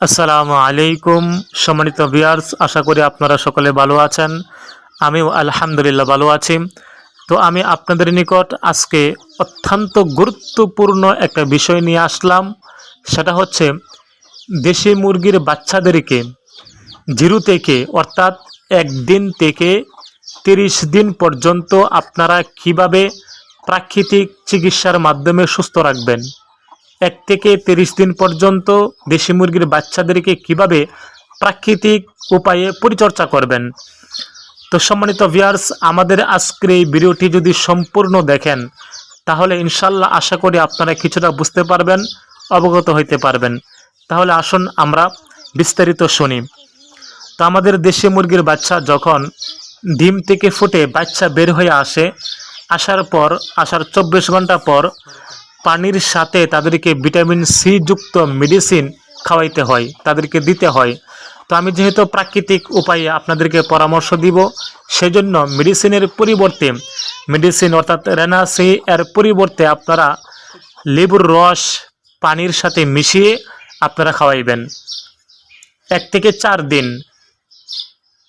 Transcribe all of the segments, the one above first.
আসসালামু আলাইকুম, সম্মানিত ভিয়ার্স আশা করি আপনারা সকলে ভালো আছেন। আমিও আলহামদুলিল্লাহ ভালো আছি। তো আমি আপনাদের নিকট আজকে অত্যন্ত গুরুত্বপূর্ণ একটা বিষয় নিয়ে আসলাম। সেটা হচ্ছে দেশি মুরগির বাচ্চাদেরকে জিরো থেকে, অর্থাৎ একদিন থেকে তিরিশ দিন পর্যন্ত আপনারা কীভাবে প্রাকৃতিক চিকিৎসার মাধ্যমে সুস্থ রাখবেন? এক থেকে তিরিশ দিন পর্যন্ত দেশি মুরগির বাচ্চাদেরকে কীভাবে প্রাকৃতিক উপায়ে পরিচর্যা করবেন? তো সম্মানিত ভিয়ার্স আমাদের আজকের এই ভিডিওটি যদি সম্পূর্ণ দেখেন, তাহলে ইনশাল্লাহ আশা করি আপনারা কিছুটা বুঝতে পারবেন, অবগত হইতে পারবেন। তাহলে আসুন আমরা বিস্তারিত শুনি। তো আমাদের দেশি মুরগির বাচ্চা যখন ডিম থেকে ফুটে বাচ্চা বের হয়ে আসে, আসার পর, আসার চব্বিশ ঘণ্টা পর পানির সাথে তাদেরকে ভিটামিন সি যুক্ত মেডিসিন খাওয়াইতে হয়, তাদেরকে দিতে হয়। তো আমি যেহেতু প্রাকৃতিক উপায়ে আপনাদেরকে পরামর্শ দিব, সেজন্য মেডিসিনের পরিবর্তে মেডিসিন অর্থাৎ রেনাসি এর পরিবর্তে আপনারা লেবুর রস পানির সাথে মিশিয়ে আপনারা খাওয়াইবেন। এক থেকে চার দিন।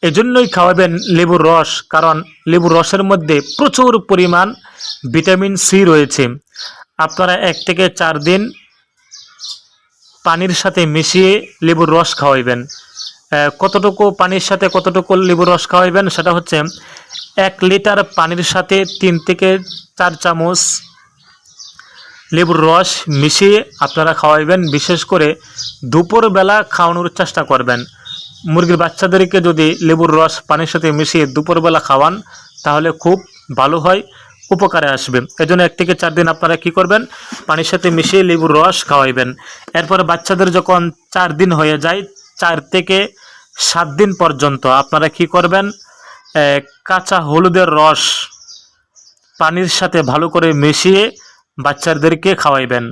এজন্যই খাওয়াবেন লেবুর রস, কারণ লেবুর রসের মধ্যে প্রচুর পরিমাণ ভিটামিন সি রয়েছে। আপনারা এক থেকে চার দিন পানির সাথে মিশিয়ে লেবুর রস খাওয়াইবেন। কতটুকু পানির সাথে কতটুকু লেবুর রস খাওয়াইবেন সেটা হচ্ছে এক লিটার পানির সাথে তিন থেকে চার চামচ লেবুর রস মিশিয়ে আপনারা খাওয়াইবেন। বিশেষ করে দুপুরবেলা খাওয়ানোর চেষ্টা করবেন। মুরগির বাচ্চাদেরকে যদি লেবুর রস পানির সাথে মিশিয়ে দুপুরবেলা খাওয়ান, তাহলে খুব ভালো হয়। উপকারে আসবে। এজন্য এক থেকে চার দিন আপনারা কি করবেন? পানির সাথে মিশিয়ে লেবুর রস খাওয়াইবেন। এরপরে বাচ্চাদের যখন চার দিন হয়ে যায়, চার থেকে সাত দিন পর্যন্ত আপনারা কি করবেন? কাঁচা হলুদের রস পানির সাথে ভালো করে মিশিয়ে বাচ্চাদেরকে খাওয়াইবেন।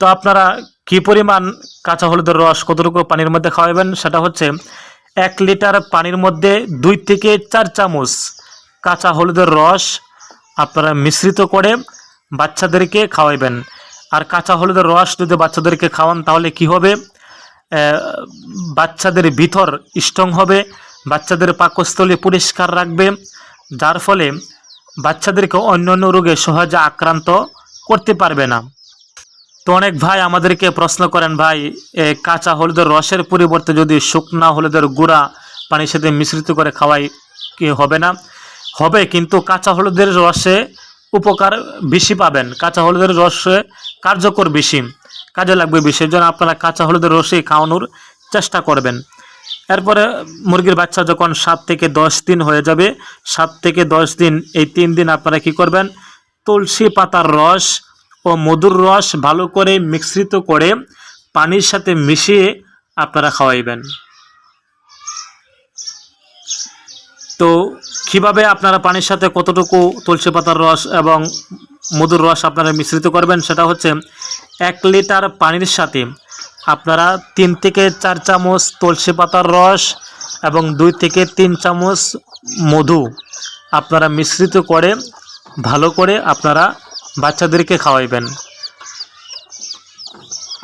তো আপনারা কি পরিমাণ কাঁচা হলুদের রস কতটুকু পানির মধ্যে খাওয়াবেন সেটা হচ্ছে এক লিটার পানির মধ্যে দুই থেকে চার চামচ কাঁচা হলুদের রস আপনারা মিশ্রিত করে বাচ্চাদেরকে খাওয়াইবেন। আর কাঁচা হলুদের রস যদি বাচ্চাদেরকে খাওয়ান, তাহলে কি হবে? বাচ্চাদের ভিতর স্ট্রং হবে, বাচ্চাদের পাকস্থলী পরিষ্কার রাখবে, যার ফলে বাচ্চাদেরকে অন্য অন্য রোগে সহজে আক্রান্ত করতে পারবে না। তো অনেক ভাই আমাদেরকে প্রশ্ন করেন, ভাই কাঁচা হলুদের রসের পরিবর্তে যদি শুকনা হলুদের গুঁড়া পানির সাথে মিশ্রিত করে খাওয়াই কি হবে না? হবে, কিন্তু কাঁচা হলুদের রসে উপকার বেশি পাবেন। কাঁচা হলুদের রসে কার্যকর বেশি কাজে লাগবে বেশি জন্য আপনারা কাঁচা হলুদের রসে খাওয়ানোর চেষ্টা করবেন। এরপরে মুরগির বাচ্চা যখন সাত থেকে দশ দিন হয়ে যাবে, সাত থেকে দশ দিন, এই তিন দিন আপনারা কি করবেন? তুলসী পাতার রস ও মধুর রস ভালো করে মিশ্রিত করে পানির সাথে মিশিয়ে আপনারা খাওয়াইবেন। তো কীভাবে আপনারা পানির সাথে কতটুকু তুলসী পাতার রস এবং মধুর রস আপনারা মিশ্রিত করবেন সেটা হচ্ছে এক লিটার পানির সাথে আপনারা তিন থেকে চার চামচ তুলসী পাতার রস এবং দুই থেকে তিন চামচ মধু আপনারা মিশ্রিত করে, ভালো করে আপনারা বাচ্চাদেরকে খাওয়াইবেন।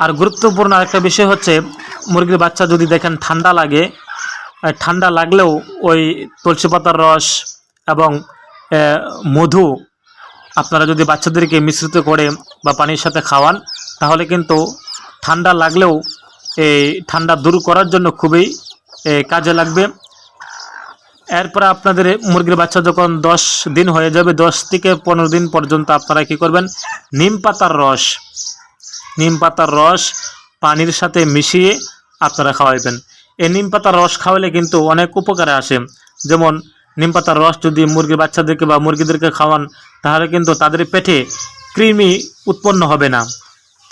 আর গুরুত্বপূর্ণ আরেকটা বিষয় হচ্ছে, মুরগির বাচ্চা যদি দেখেন ঠান্ডা লাগে ঠান্ডা লাগলেও ওই তুলসী পাতার রস এবং মধু আপনারা যদি বাচ্চাদেরকে মিশ্রিত করে বা পানির সাথে খাওয়ান, তাহলে কিন্তু ঠান্ডা লাগলেও এই ঠান্ডা দূর করার জন্য খুবই কাজে লাগবে। এরপরে আপনাদের মুরগির বাচ্চা যখন দশ দিন হয়ে যাবে, দশ থেকে পনেরো দিন পর্যন্ত আপনারা কি করবেন? নিম পাতার রস। নিম পাতার রস পানির সাথে মিশিয়ে আপনারা খাওয়াইবেন। এই নিম পাতার রস খাওয়ালে কিন্তু অনেক উপকারে আসে। যেমন, নিম পাতার রস যদি মুরগির বাচ্চাদেরকে বা মুরগিদেরকে খাওয়ান, তাহলে কিন্তু তাদের পেটে কৃমি উৎপন্ন হবে না।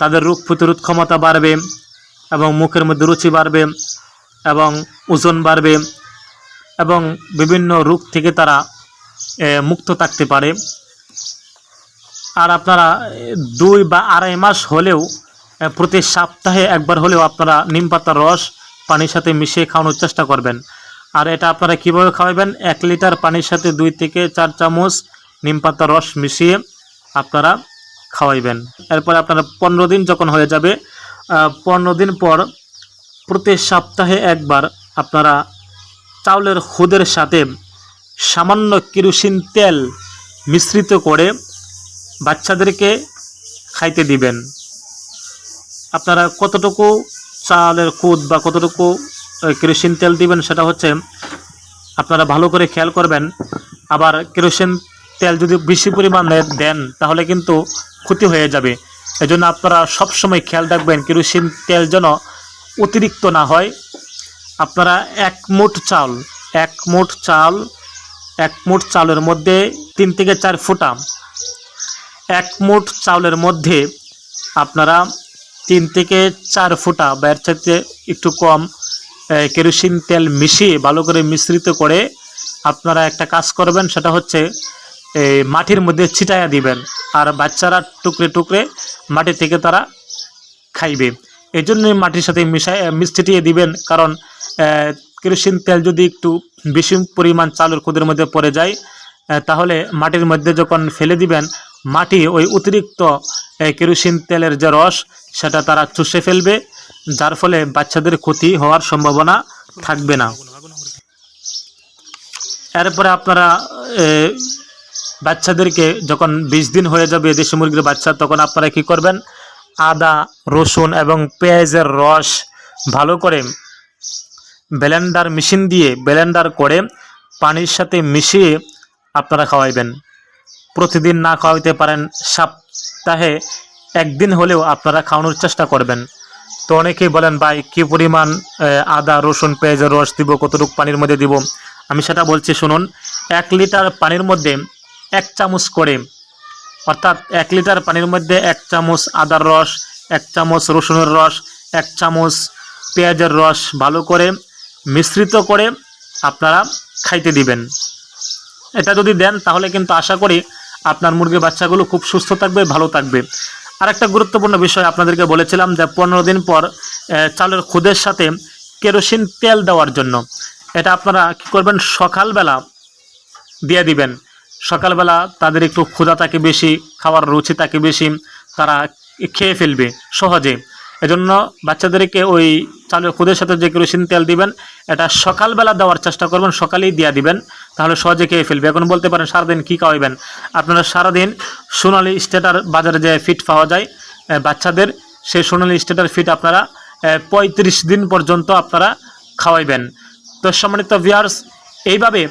তাদের রোগ প্রতিরোধ ক্ষমতা বাড়বে এবং মুখের মধ্যে রুচি বাড়বে এবং ওজন বাড়বে এবং বিভিন্ন রোগ থেকে তারা মুক্ত থাকতে পারে। আর আপনারা, দুই বা আড়াই মাস হলেও প্রতি সপ্তাহে একবার হলেও আপনারা নিম পাতার রস পানির সাথে মিশিয়ে খাওয়ানোর চেষ্টা করবেন। আর এটা আপনারা কীভাবে খাওয়াবেন? এক লিটার পানির সাথে দুই থেকে চার চামচ নিম পাতার রস মিশিয়ে আপনারা খাওয়াইবেন। এরপরে আপনারা পনেরো দিন যখন হয়ে যাবে পনেরো দিন পর প্রতি সপ্তাহে একবার আপনারা চাউলের খুদের সাথে সামান্য কেরোসিন তেল মিশ্রিত করে বাচ্চাদেরকে খাইতে দিবেন। আপনারা কতটুকু চালের খুদ বা কতটুকু কেরোসিন তেল দিবেন সেটা হচ্ছে আপনারা ভালো করে খেয়াল করবেন। আবার কেরোসিন তেল যদি বেশি পরিমাণে দেন, তাহলে কিন্তু ক্ষতি হয়ে যাবে। এজন্য আপনারা সবসময় খেয়াল রাখবেন কেরোসিন তেল যেন অতিরিক্ত না হয়। আপনারা এক মুঠ চাল, এক মুঠ চাল, এক মুঠ চালের মধ্যে তিন থেকে চার ফুটা, এক মুঠ চাউলের মধ্যে আপনারা তিন থেকে চার ফুটা বা এর চাইতে একটু কম কেরোসিন তেল মিশিয়ে ভালো করে মিশ্রিত করে আপনারা একটা কাজ করবেন, সেটা হচ্ছে এই মাটির মধ্যে ছিটাইয়া দিবেন। আর বাচ্চারা টুকরে টুকরে মাটি থেকে তারা খাইবে। এই জন্যই মাটির সাথে মিশাই মিষ্টিটিয়ে দিবেন, কারণ কেরোসিন তেল যদি একটু বেশি পরিমাণ চালের খুদের মধ্যে পড়ে যায় তাহলে মাটির মধ্যে যখন ফেলে দিবেন মাটি ওই অতিরিক্ত কেরোসিন তেলের যে রস, সেটা তারা চুষে ফেলবে, যার ফলে বাচ্চাদের ক্ষতি হওয়ার সম্ভাবনা থাকবে না। এরপরে আপনারা বাচ্চাদেরকে যখন বিশ দিন হয়ে যাবে দেশি মুরগির বাচ্চা, তখন আপনারা কি করবেন? আদা, রসুন এবং পেঁয়াজের রস ভালো করে ব্লেন্ডার মেশিন দিয়ে ব্লেন্ডার করে পানির সাথে মিশিয়ে আপনারা খাওয়াইবেন। প্রতিদিন না খাওয়াইতে পারেন, সপ্তাহে একদিন হলেও আপনারা খাওয়ানোর চেষ্টা করবেন। তো অনেকেই বলেন, ভাই, কী পরিমাণ আদা, রসুন পেঁয়াজের রস দিব, কতটুকু পানির মধ্যে দিব? আমি সেটা বলছি, শুনুন, এক লিটার পানির মধ্যে এক চামচ করে, অর্থাৎ এক লিটার পানির মধ্যে এক চামচ আদার রস, এক চামচ রসুনের রস, এক চামচ পেঁয়াজের রস ভালো করে মিশ্রিত করে আপনারা খাইতে দিবেন। এটা যদি দেন, তাহলে কিন্তু আশা করি আপনার মুরগির বাচ্চাগুলো খুব সুস্থ থাকবে, ভালো থাকবে। আর একটা গুরুত্বপূর্ণ বিষয় আপনাদেরকে বলেছিলাম যে পনেরো দিন পর চালের খুদের সাথে কেরোসিন তেল দেওয়ার জন্য। এটা আপনারা কী করবেন? সকালবেলা দিয়ে দিবেন। সকালবেলা তাদের একটু ক্ষুধা থাকে বেশি, খাওয়ার রুচি থাকে বেশি, তারা খেয়ে ফেলবে সহজে। এজন্য বাচ্চাদেরকে ওই চালের খুদের সাথে যে কেরোসিন তেল দিবেন, এটা সকালবেলা দেওয়ার চেষ্টা করবেন, সকালেই দিয়ে দিবেন। তাহলে সহজে খেয়ে ফেলবে। এখন বলতে পারেন সারাদিন কী খাওয়াবেন আপনারা সারাদিন সোনালি স্টেটার বাজারে যে ফিট পাওয়া যায় বাচ্চাদের, সেই সোনালি স্টেটার ফিট আপনারা পঁয়ত্রিশ দিন পর্যন্ত আপনারা খাওয়াইবেন। তো সম্মানিত ভিয়ার্স এইভাবে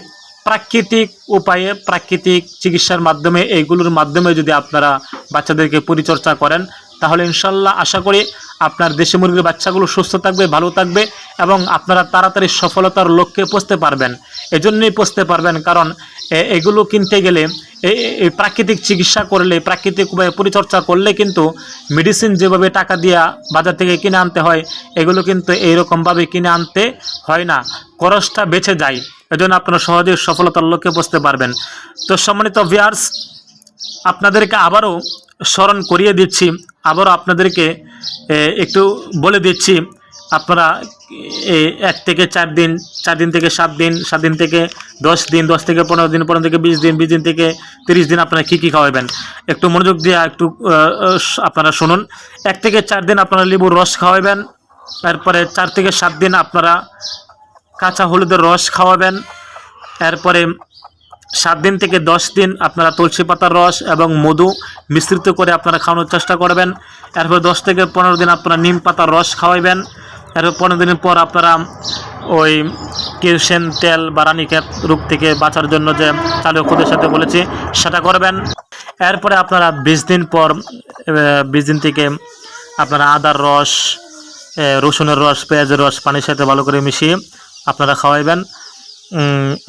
প্রাকৃতিক উপায়ে প্রাকৃতিক চিকিৎসার মাধ্যমে, এইগুলোর মাধ্যমে যদি আপনারা বাচ্চাদেরকে পরিচর্যা করেন, তাহলে ইনশাল্লাহ আশা করি আপনার দেশি মুরগির বাচ্চাগুলো সুস্থ থাকবে, ভালো থাকবে এবং আপনারা তাড়াতাড়ি সফলতার লক্ষ্যে পৌঁছতে পারবেন। এজন্যই পৌঁছতে পারবেন কারণ এগুলো কিনতে গেলে এই প্রাকৃতিক চিকিৎসা করলে, প্রাকৃতিক উপায়ে পরিচর্যা করলে কিন্তু মেডিসিন যেভাবে টাকা দিয়া বাজার থেকে কিনে আনতে হয়, এগুলো কিন্তু এইরকমভাবে কিনে আনতে হয় না। খরচটা বেঁচে যায়, এজন্য আপনারা সহজেই সফলতার লক্ষ্যে পৌঁছতে পারবেন। তো সম্মানিত ভিয়ার্স আপনাদেরকে আবারও স্মরণ করিয়ে দিচ্ছি, আবারও আপনাদেরকে একটু বলে দিচ্ছি, আপনারা এক থেকে চার দিন চার দিন থেকে সাত দিন সাত দিন থেকে দশ দিন, দশ থেকে পনেরো দিন, পনেরো থেকে বিশ দিন বিশ দিন থেকে তিরিশ দিন আপনারা কী কী খাওয়াবেন? একটু মনোযোগ দিয়ে একটু আপনারা শুনুন। এক থেকে চার দিন আপনারা লেবুর রস খাওয়াবেন তারপরে চার থেকে সাত দিন আপনারা কাঁচা হলুদের রস খাওয়াবেন, এরপরে সাত দিন থেকে দশ দিন আপনারা তুলসী পাতার রস এবং মধু মিশ্রিত করে আপনারা খাওয়ানোর চেষ্টা করবেন। এরপর দশ থেকে পনেরো দিন আপনারা নিম পাতার রস খাওয়াইবেন। এরপর পনেরো দিনের পর আপনারা ওই কেরোসিন, তেল বা রানীক্ষেত রোগ থেকে বাঁচার জন্য যে চালু খুদের সাথে বলেছি, সেটা করবেন। এরপরে আপনারা বিশ দিন পর বিশ দিন থেকে আপনারা আদার রস রসুনের রস, পেঁয়াজের রস পানির সাথে ভালো করে মিশিয়ে আপনারা খাওয়াইবেন।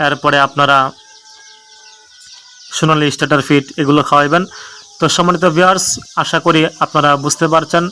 এরপরে আপনারা সোনালি স্টার্টার ফিট এগুলো খাওয়াইবেন। তো সম্মানিত ভিউয়ার্স আশা করি আপনারা বুঝতে পারছেন।